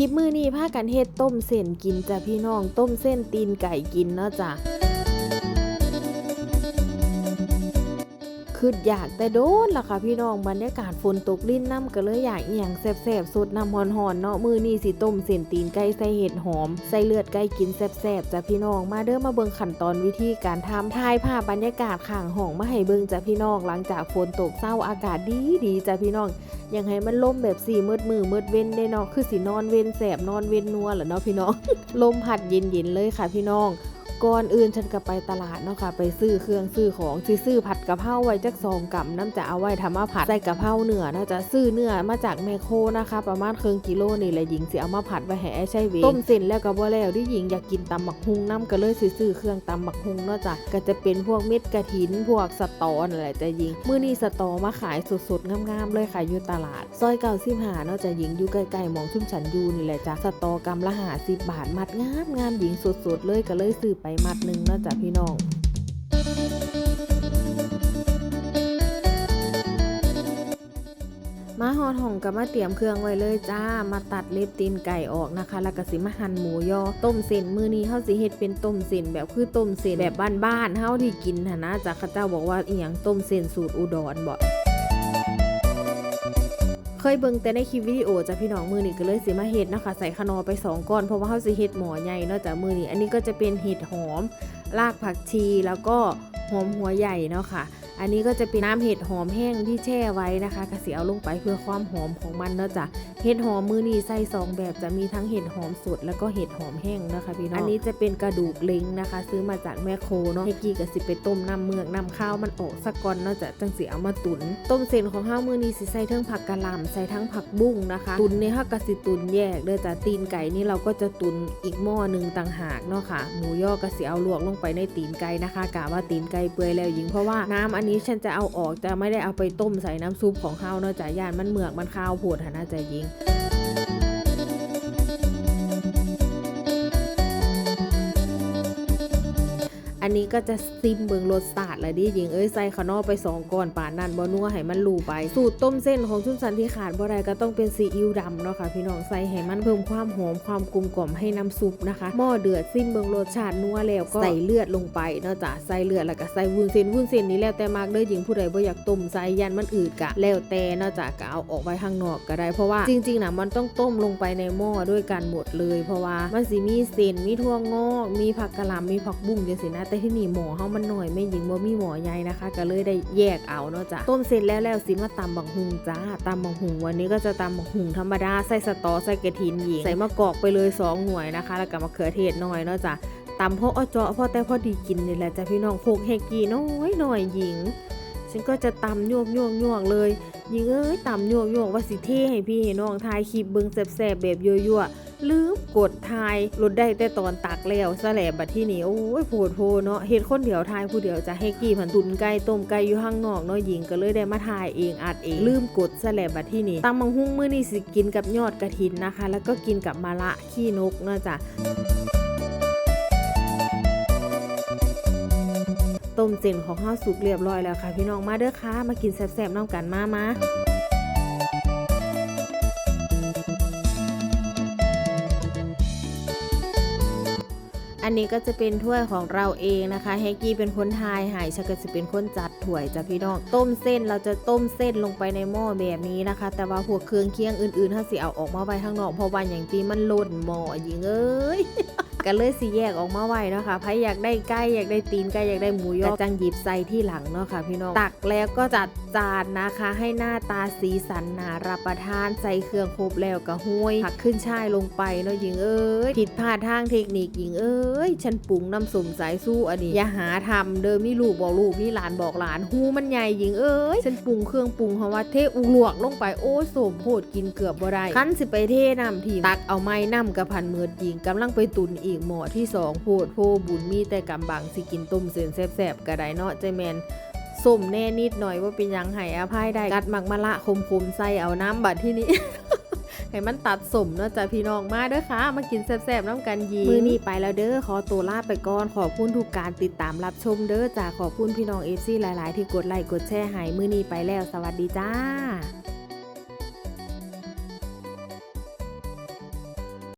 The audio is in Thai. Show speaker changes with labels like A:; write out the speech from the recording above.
A: คลิปมือนี้พากันเฮ็ดต้มเส้นกินจ้ะพี่น้องต้มเส้นตีนไก่กินเนาะจ้ะ คืออยากแต่โดนล่ะค่ะพี่น้องบรรยากาศฝนตกลิ้นน้ำก็เลยอยากเอียงแซ่บๆสดน้ำหอนๆเนาะมือนี้สิต้มเส้นตีนไก่ใส่เห็ดหอมใส่เลือดไก่กินแซ่บๆจ้ะพี่น้องมาเด้อมาเบิ่งขั้นตอนวิธีการทำถ่ายภาพบรรยากาศข้างห้องมาให้เบิ่งจ้ะพี่น้องหลังจากฝนตกเศร้าอากาศดีดีจ้ะพี่น้องยังให้มันล่มแบบสี่มืดมือมืดเว้นได้เนาะคือสินอนเว้นแสบนอนเว้นนัวแหละเนาะพี่น้องลมพัดเย็นๆเลยค่ะพี่น้อง ก่อนอื่นฉันก็ไปตลาดเนาะค่ะไปซื้อเครื่องซื้อของสิซื้อผัดกะเพราไว้จักสองกำน้ำจะเอาไว้ทำมาผัดใส่กะเพราเนื้อนะจะซื้อเนื้อมาจากแมคโครนะคะ ประมาณครึ่งกิโลนี่แหละหญิงสิเอามาผัดไว้ให้ไอ้ใช่เวต้มเส้นแล้วก็บ่แล้วที่หญิงอยากกินตำหมักฮุงน้ำก็เลยสิซื้อเครื่องตำหมักฮุงเนาะจ้ะก็จะเป็นพวกเม็ดกระถินพวกสตอนั่นแหละจะหญิงมื้อนี้สตอมาขายสดๆงามๆเลยค่ะอยู่ตลาดซอยเก่าสิบหาเนาะจะหญิงอยู่ใกล้ๆมองชุ่มฉันอยูนี่แหละจ้ะสตอกำละหาสิบบาทมัดงามงามหญิงสดๆเลยก็เลยซื้อไปมัดหนึงนาะจ้ะพี่น้องมาหอดห่องกับมาเตรียมเครื่องไว้เลยจ้า มาตัดเล็บตีนไก่ออกนะคะ แล้วก็สิมาหั่นหมูยอ ต้มเส้นมือนี้เฮาสิเฮ็ดเป็นต้มเส้นแบบคือต้มเส้นแบบบ้านๆเฮาที่กินนะจ้ะเขาเจ้าบอกว่าอีหยังต้มเส้นสูตรอุดรบ่ เคยเบิ่งแต่ในคลิปวิดีโอจ้ะพี่น้องมือนี่ก็เลยสิมาเห็ดนะคะใส่ขนอไปสองก้อนเพราะว่าเขาสิเห็ดหมอใหญ่เนาะจ้ะมือนี่อันนี้ก็จะเป็นเห็ดหอมรากผักชีแล้วก็หอมหัวใหญ่เนาะค่ะ อันนี้ก็จะเป็นน้ำเห็ดหอมแห้งที่แช่ไว้นะคะกระสีเอาลงไปเพื่อความหอมของมันเนาะจ้ะเห็ดหอมมือนี้ใส่สองแบบจะมีทั้งเห็ดหอมสดแล้วก็เห็ดหอมแห้งนะคะพี่น้องอันนี้จะเป็นกระดูกเล้งนะคะ ซื้อมาจากแม่โคเนาะให้กี้กับสิไปต้มน้ำเมือกน้ำข้าวมันออกสักก่อนเนาะจ้ะจังสีเอามาตุน ต้มเส้นของห้ามือนี้สิใส่ทั้งผักกะหล่ำใส่ทั้งผักบุ้งนะคะ ตุนเนี่ยห้ากระสิตุนแยกเด้อจ้ะตีนไก่นี่เราก็จะตุนอีกหม้อหนึ่งต่างหากเนาะค่ะหมูย่อกระสิเอาลวกลงไปในตีนไก่นะคะกะว่าตีนไก่เปื่อยแล้วยิงเพราะว่าน้ำอันนี้ฉันจะเอาออกจะไม่ได้เอาไปต้มใส่น้ำซุปของข้าวเนาะจ้ะย่านมันเหมือกมันข้าวโพดหนนะจ้ะยิง นนี้ก็จะซิมเบิงรสชาติเลยดิยิงเอ้ยใส่ขนอไปสองก้อนป่านนั่นบ่นัวให้มันรูไป สูตรต้มเส้นของชุนสันที่ขาดบ่ได้ก็ต้องเป็นซีอิ๊วดำเนาะค่ะพี่น้องใส่ให้มันเพิ่มความหอมความกลมกล่อมให้น้ำซุปนะคะหม้อเดือดซิมเบิงรสชาตินัวแล้วก็ใส่เลือดลงไปเนาะจ้ะใส่เลือดแล้วก็ใส่วุ้นเส้นวุ้นเส้นนี้แล้วแต่มากเด้อยิงผู้ใดบ่อยากต้มใส่ยันมันอืดกะ แล้วแต่เนาะจ้ะก็เอาออกไว้ข้างนอกก็ได้เพราะว่าจริงๆนะมันต้องต้มลงไปในหม้อด้วยกันหมดเลย เพราะว่ามันสิมีเส้นมีถั่วงอกมีผักกะหล่ำมีผักบุ้งจังซี่นะแต่ที่นี่หม้อเฮามันหน่อยไม่ยิงบ่มีหม้อใหญ่นะคะ ก็เลยได้แยกเอาเนาะจ้ะต้มเสร็จแล้วแล้วสิมาตำบักหุงจ้าตำบักหุงวันนี้ก็จะตำบักหุงธรรมดาใส่สตอใส่กระถินหญิงใส่มะกอกไปเลยสองหน่วยนะคะ แล้วก็มะเขือเทศหน่อยเนาะจ้ะตำพอเอเจาะพอแต่พอดีกินนี่แหละจ้ะพี่น้องโคกเฮกีน้อยหน่อยหญิงฉันก็จะตำยวกยวกยวกเลยยิงเอ้ยตำยวกยวกว่าสิเท่ให้พี่ให้น้องทายคลิปเบิงแสบๆแบบยั่วๆ ลืมกดทายลดได้แต่ตอนตักแล้วซะแหลบัดที่นี่โอ้ยโผดโพเนาะเฮ็ดคนเดียวทายผู้เดียวจะให้กี่ผันตุนไก่ต้มไก่อยู่ข้างนอกเนาะหญิงก็เลยได้มาทายเองอัดเองลืมกดซะแหลบัดที่นี่ตำมังหุ้งมื้อนี้สิกินกับยอดกระถินนะคะ แล้วก็กินกับมะระขี้นกเนาะจ้ะต้มเส้นของข้าวสุกเรียบร้อยแล้วค่ะ พี่น้องมาเด้อค่ะมากินแซ่บๆน้ำกันมามา อันนี้ก็จะเป็นถ้วยของเราเองนะคะแฮกี้เป็นคนทายหายชะกจะเป็นคนจัดถ้วยจ้ะพี่น้อง ต้มเส้นเราจะต้มเส้นลงไปในหม้อแบบนี้นะคะ แต่ว่าพวกเครื่องเคียงอื่นๆถ้าสิเอาออกมาไว้ข้างนอกเพราะวันอย่างตีมันหล่นหม้อยิงเอ้ย ก็เลยสีแยกออกมาไว้เนาะค่ะใครอยากได้ไก่อยากได้ตีนไก่อยากได้หมูยอจังหยิบใส่ที่หลังเนาะค่ะพี่น้องตักแล้วก็จัดจานนะคะ ให้หน้าตาสีสันน่ารับประทานใส่เครื่องครบแล้วก็ห้วยผักขึ้นช่ายลงไปเนาะหญิงเอ้ยผิดพลาดทางเทคนิคหญิงเอ้ยฉันปรุงน้ำส้มสายสู้อันนี้อย่าหาทำเดิมมีลูกบอกลูกมีหลานบอกหลานหูมันใหญ่หญิงเอ้ยฉันปรุงเครื่องปรุงเพราะว่าเทอุลวกลงไปโอ้สมโพดกินเกือบบ่ได้คั้นสิไปเทน้ำทีตักเอาไม้น้ำกับพันเมือดหญิงกำลังไปตุนอีกหมอที่สองโพดโพบุญมีแต่กำบังสิกินต้มเส้นแซ่บๆก็ไดเนาะใจแมนส้มแน่นิดหน่อยว่าเป็นยังไห้อภัยได้ กัดหมักมะละคมๆใส่เอาน้ำบัดที่นี้ให้มันตัดสมเนาะจ้ะพี่น้องมาเด้อค่ะ มากินแซ่บๆน้ำกันยีมือนี้ไปแล้วเด้อขอตัวลาไปก่อน ขอบคุณทุกการติดตามรับชมเด้อจ้าขอบคุณพี่น้องเอฟซีหลาย ๆ ที่กดไลค์กดแชร์ให้มือนี้ไปแล้วสวัสดีจ้า